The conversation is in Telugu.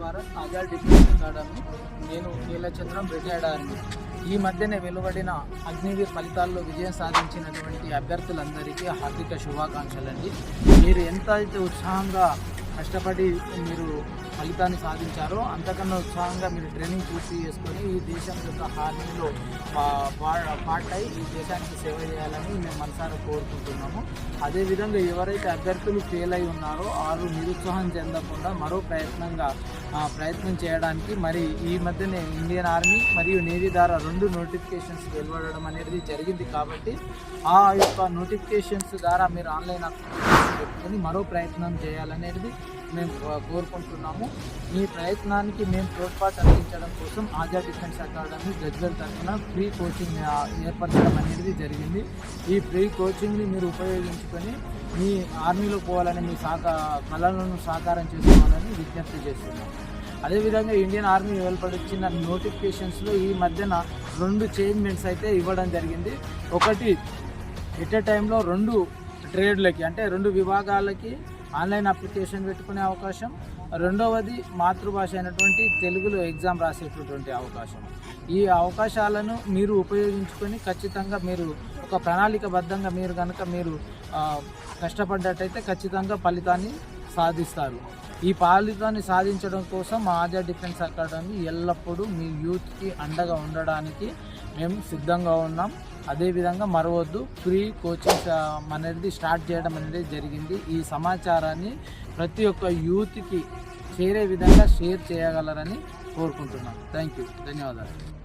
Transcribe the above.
భారత్ ఆజాద్ డిఫెన్స్ అకాడమీ నేను నీలచంద్రం రిటైర్డ్ ఆర్మీ ఈ మధ్యనే వెలువడిన అగ్నివీర్ ఫలితాల్లో విజయం సాధించినటువంటి అభ్యర్థులందరికీ హార్దిక శుభాకాంక్షలు అండి మీరు ఎంత అయితే ఉత్సాహంగా కష్టపడి మీరు ఫలితాన్ని సాధించారో అంతకన్నా ఉత్సాహంగా మీరు ట్రైనింగ్ పూర్తి చేసుకొని ఈ దేశం యొక్క హార్మీలో పార్ట్ అయి ఈ దేశానికి సేవ చేయాలని మేము మనసారా కోరుకుంటున్నాము. అదేవిధంగా ఎవరైతే అభ్యర్థులు ఫెయిల్ అయి ఉన్నారో వారు నిరుత్సాహం చెందకుండా మరో ప్రయత్నంగా ప్రయత్నం చేయడానికి మరి ఈ మధ్యనే ఇండియన్ ఆర్మీ మరియు నేవీ ద్వారా రెండు నోటిఫికేషన్స్ వెలువడడం అనేది జరిగింది కాబట్టి ఆ యొక్క నోటిఫికేషన్స్ ద్వారా మీరు ఆన్లైన్ పెట్టుకుని మరో ప్రయత్నం చేయాలనేది మేము కోరుకుంటున్నాము. మీ ప్రయత్నానికి మేము తోడ్పాటు అందించడం కోసం ఆజాద్ డిఫెన్స్ అకాడమీ గజ్వల్ తరఫున ఫ్రీ కోచింగ్ ఏర్పరచడం అనేది జరిగింది. ఈ ఫ్రీ కోచింగ్ని మీరు ఉపయోగించుకొని మీ ఆర్మీలో పోవాలని మీ సాకా కళలను సాకారం చేసుకోవాలని విజ్ఞప్తి చేస్తున్నాం. అదేవిధంగా ఇండియన్ ఆర్మీ వెలువడించిన నోటిఫికేషన్స్లో ఈ మధ్యన రెండు చేంజ్మెంట్స్ అయితే ఇవ్వడం జరిగింది. ఒకటి ఎట్ ఎ టైంలో రెండు ట్రేడ్లకి అంటే రెండు విభాగాలకి ఆన్లైన్ అప్లికేషన్ పెట్టుకునే అవకాశం. రెండవది మాతృభాష అయినటువంటి తెలుగులో ఎగ్జామ్ రాసేటటువంటి అవకాశం. ఈ అవకాశాలను మీరు ఉపయోగించుకొని ఖచ్చితంగా మీరు ఒక ప్రణాళికబద్ధంగా మీరు కనుక మీరు కష్టపడ్డట్టయితే ఖచ్చితంగా ఫలితాన్ని సాధిస్తారు. ఈ ఫలితాన్ని సాధించడం కోసం మా ఆజా డిఫెన్స్ అకాడమీ ఎల్లప్పుడూ మీ యూత్కి అండగా ఉండడానికి మేము సిద్ధంగా ఉన్నాం. అదేవిధంగా మరవద్దు. ఫ్రీ కోచింగ్స్ అనేది స్టార్ట్ చేయడం అనేది జరిగింది. ఈ సమాచారాన్ని ప్రతి ఒక్క యూత్కి చేరే విధంగా షేర్ చేయగలరని కోరుకుంటున్నాను. థ్యాంక్ యూ ధన్యవాదాలు.